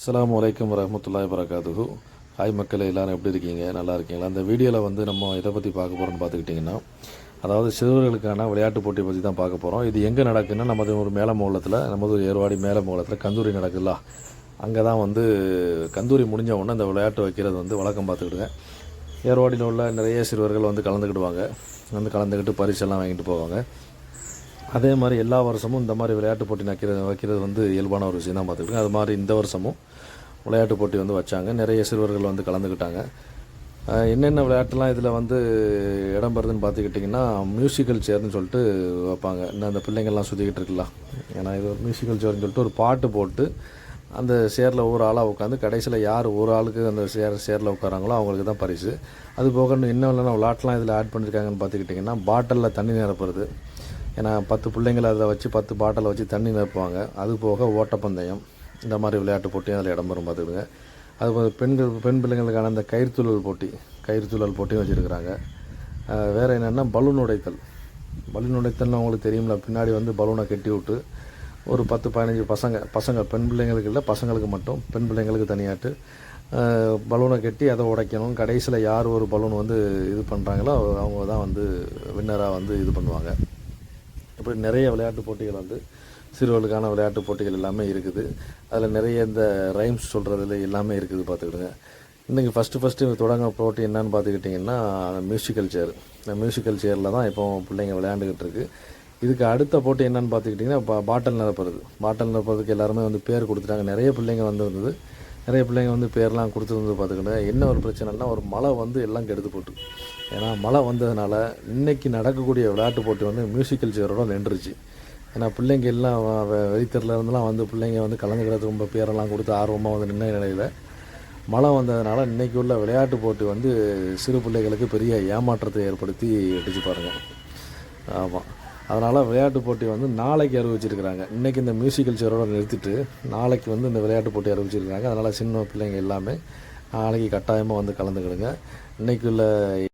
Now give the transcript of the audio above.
அஸ்லாம் வலைக்கம் வரஹ்மத்துல்லாஹி வரகாத்துஹு ஹாய் மக்கள் எல்லாரும் எப்படி இருக்கீங்க? நல்லா இருக்கீங்களா? அந்த வீடியோவில் வந்து நம்ம எதை பற்றி பார்க்க போகிறோம்னு பார்த்துக்கிட்டிங்கன்னா அதாவது சிறுவர்களுக்கான விளையாட்டு போட்டி பற்றி தான் பார்க்க போகிறோம் இது எங்கே நடக்குதுன்னா நமது ஒரு மேல மூலத்தில் நமது ஒரு ஏர்வாடி மேல மூலத்தில் கந்தூரி நடக்குதுல்ல. அங்கே தான் வந்து கந்தூரி முடிஞ்ச உடனே அந்த விளையாட்டு வைக்கிறது வந்து வழக்கம் பார்த்துக்கிடுங்க. ஏர்வாடியில் உள்ள நிறைய சிறுவர்கள் வந்து கலந்துக்கிடுவாங்க. வந்து கலந்துக்கிட்டு பரிசெல்லாம் வாங்கிட்டு போவாங்க. அதே மாதிரி எல்லா வருஷமும் இந்த மாதிரி விளையாட்டு போட்டி வைக்கிறது வைக்கிறது வந்து இயல்பான ஒரு விஷயம் தான் பார்த்துக்கிட்டு அது மாதிரி இந்த வருஷமும் விளையாட்டு போட்டி வந்து வச்சாங்க. நிறைய சிறுவர்கள் வந்து கலந்துக்கிட்டாங்க. என்னென்ன விளையாட்டுலாம் இதில் வந்து இடம்பெறுதுன்னு பார்த்துக்கிட்டிங்கன்னா மியூசிக்கல் சேர்னு சொல்லிட்டு வைப்பாங்க. இன்னும் அந்த பிள்ளைங்கள்லாம் சுற்றிக்கிட்டு இருக்கலாம் ஏன்னா இது ஒரு மியூசிக்கல் சேர்னு சொல்லிட்டு ஒரு பாட்டு போட்டு அந்த சேரில் ஒரு ஆளாக உட்காந்து கடைசியில் யார் ஒரு ஆளுக்கு அந்த சேர் சேரில் உட்காராங்களோ அவங்களுக்கு தான் பரிசு. அது போக இன்னும் இன்னும் இல்லைன்னா விளாட்லாம் இதில் ஆட் பண்ணியிருக்காங்கன்னு பார்த்துக்கிட்டிங்கன்னா பாட்டிலில் தண்ணி நிரப்புறது. ஏன்னா பத்து பிள்ளைங்களை அதில் வச்சு பத்து பாட்டிலை வச்சு தண்ணி நிரப்புவாங்க. அது போக ஓட்டப்பந்தயம். இந்த மாதிரி விளையாட்டு போட்டியும் அதில் இடம்பெறும் பார்த்துக்கிடுங்க அது போக பெண்கள் பெண் பிள்ளைங்களுக்கான அந்த கயிறுத்துழல் போட்டி கயிறுத்துழல் போட்டியும் வச்சுருக்கிறாங்க. வேறு என்னென்னா பலூன் உடைத்தல். பலூன் உடைத்தல்னு அவங்களுக்கு தெரியும்ல பின்னாடி வந்து பலூனை கட்டி விட்டு ஒரு பத்து பதினஞ்சு பசங்க பசங்க பெண் பிள்ளைங்களுக்கு இல்லை பசங்களுக்கு மட்டும் பெண் பிள்ளைங்களுக்கு தனியாட்டு பலூனை கட்டி அதை உடைக்கணும். கடைசியில் யார் ஒரு பலூன் வந்து இது பண்ணுறாங்களோ அவங்க தான் வந்து வின்னராக வந்து இது பண்ணுவாங்க. இப்படி நிறைய விளையாட்டு போட்டிகள் வந்து சிறுவர்களுக்கான விளையாட்டு போட்டிகள் எல்லாமே இருக்குது. அதில் நிறைய இந்த ரைம்ஸ் சொல்கிறதுல எல்லாமே இருக்குது பார்த்துக்கிடுங்க. இன்றைக்கி ஃபஸ்ட்டு ஃபஸ்ட்டு தொடங்க போட்டி என்னன்னு பார்த்துக்கிட்டிங்கன்னா மியூசிக்கல் சேர் இந்த மியூசிக்கல் சேரில் தான் இப்போ பிள்ளைங்க விளையாண்டுக்கிட்டு இருக்கு. இதுக்கு அடுத்த போட்டி என்னன்னு பார்த்துக்கிட்டிங்கன்னா பா பாட்டில் நிரப்புறது. பாட்டில் நிரப்புறதுக்கு எல்லாருமே வந்து பேர் கொடுத்துட்டாங்க. நிறைய பிள்ளைங்க வந்து இருந்தது. நிறைய பிள்ளைங்க வந்து பேர்லாம் கொடுத்துருந்து பார்த்துக்கிட்டு என்ன ஒரு பிரச்சனைனா ஒரு மழை வந்து எல்லாம் கெடுத்து போட்டு. ஏன்னா மழை வந்ததுனால இன்றைக்கி நடக்கக்கூடிய விளையாட்டு போட்டி வந்து மியூசிக்கல் சேரோட நின்றுச்சு. ஏன்னா பிள்ளைங்க எல்லாம் வ- வந்து பிள்ளைங்க வந்து கலந்துக்கிறதுக்கு ரொம்ப பேரெல்லாம் கொடுத்து ஆர்வமாக வந்து நின்ன நிலையில் மழை வந்ததுனால இன்றைக்கி உள்ள விளையாட்டு போட்டி வந்து சிறு பிள்ளைகளுக்கு பெரிய ஏமாற்றத்தை ஏற்படுத்தி அடிச்சு பாருங்கள் ஆமாம் அதனால் விளையாட்டு போட்டி வந்து நாளைக்கு அறிவிச்சிருக்கிறாங்க. இன்றைக்கி இந்த மியூசிக்கல் சேரோட நிறுத்திட்டு நாளைக்கு வந்து இந்த விளையாட்டு போட்டி அறிவிச்சிருக்காங்க அதனால் சின்ன பிள்ளைங்க எல்லாமே நாளைக்கு கட்டாயமாக வந்து கலந்துக்கிடுங்க. இன்றைக்குள்ள